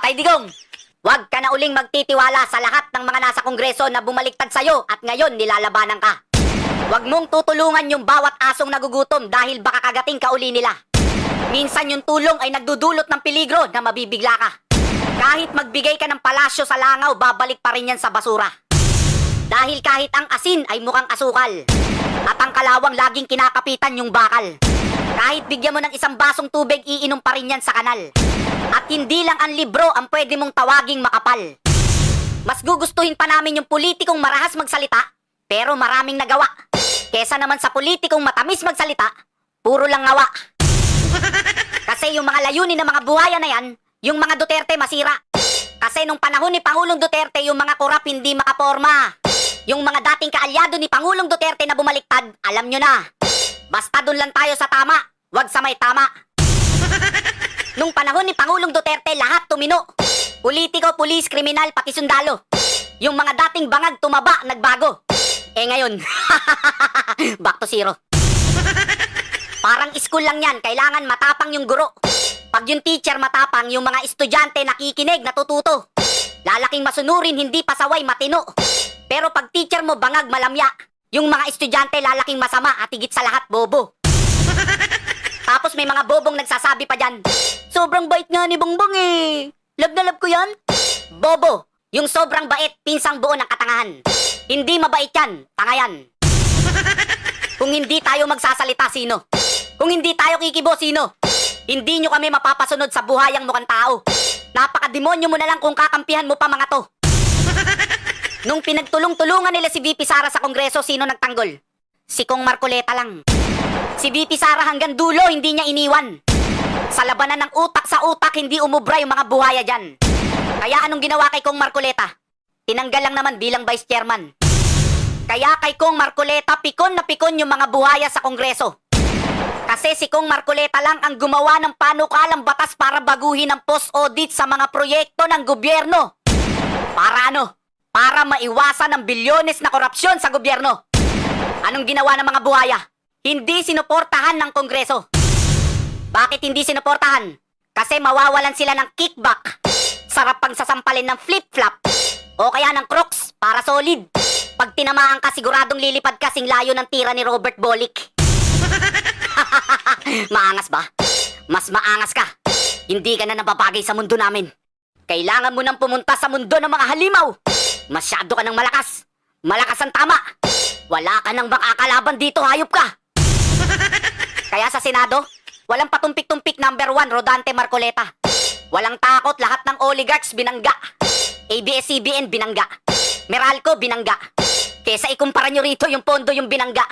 Tatay Digong, huwag ka na uling magtitiwala sa lahat ng mga nasa kongreso na bumaliktad sa'yo at ngayon nilalabanan ka. Huwag mong tutulungan yung bawat asong nagugutom dahil baka kagating ka uli nila. Minsan yung tulong ay nagdudulot ng peligro na mabibigla ka. Kahit magbigay ka ng palasyo sa langaw, babalik pa rin yan sa basura. Dahil kahit ang asin ay mukhang asukal. At ang kalawang laging kinakapitan yung bakal. Kahit bigyan mo ng isang basong tubig, iinom pa rin yan sa kanal. At hindi lang ang libro ang pwede mong tawaging makapal. Mas gugustuhin pa namin yung politikong marahas magsalita, pero maraming nagawa. Kesa naman sa politikong matamis magsalita, puro lang ngawa. Kasi yung mga layunin ng mga buhaya na yan, yung mga Duterte masira. Kasi nung panahon ni Pangulong Duterte, yung mga korap hindi makaporma. Yung mga dating kaalyado ni Pangulong Duterte na bumaliktad, alam nyo na. Basta dun lang tayo sa tama, wag sa may tama. Nung panahon ni Pangulong Duterte, lahat tumino. Politiko, pulis, kriminal, pati sundalo. Yung mga dating bangag tumaba, nagbago. Eh ngayon, back to zero. Parang school lang yan, kailangan matapang yung guro. Pag yung teacher matapang, yung mga estudyante nakikinig, natututo. Lalaking masunurin, hindi pasaway, matino. Pero pag teacher mo bangag malamya, yung mga estudyante lalaking masama at higit sa lahat bobo. Tapos may mga bobong nagsasabi pa dyan, Sobrang bait nga ni Bongbong eh. Love na love ko yan. Bobo, yung sobrang bait, pinsang buo ng katangahan. Hindi mabait yan, tanga yan. Kung hindi tayo magsasalita, sino? Kung hindi tayo kikibo, sino? Hindi nyo kami mapapasunod sa buhayang mukhang tao. Napakademonyo mo na lang kung kakampihan mo pa mga to. Nung pinagtulong-tulungan nila si VP Sara sa kongreso, sino nagtanggol? Si Kong Marcoleta lang. Si VP Sara hanggang dulo, hindi niya iniwan. Sa labanan ng utak sa utak, hindi umubra yung mga buhaya dyan. Kaya anong ginawa kay Kong Marcoleta? Tinanggal lang naman bilang vice chairman. Kaya kay Kong Marcoleta, pikon na pikon yung mga buhaya sa kongreso. Kasi si Kong Marcoleta lang ang gumawa ng panukalang batas para baguhin ang post-audit sa mga proyekto ng gobyerno. Para ano? Para maiwasan ang bilyones na korupsyon sa gobyerno. Anong ginawa ng mga buhaya? Hindi sinuportahan ng kongreso. Bakit hindi sinuportahan? Kasi mawawalan sila ng kickback. Sarap pang sasampalin ng flip-flop. O kaya ng crocs para solid. Pag tinamaan ka, siguradong lilipad kasing layo ng tira ni Robert Bolick. maangas ba? Mas maangas ka. Hindi ka na nababagay sa mundo namin. Kailangan mo nang pumunta sa mundo ng mga halimaw. Masyado ka ng malakas. Malakas ang tama. Wala ka nang makakalaban dito, hayop ka. Kaya sa Senado, walang patumpik-tumpik number one, Rodante Marcoleta. Walang takot, lahat ng oligarchs binangga. ABS-CBN binangga. Meralco binangga. Kesa ikumpara nyo rito yung pondo yung binangga.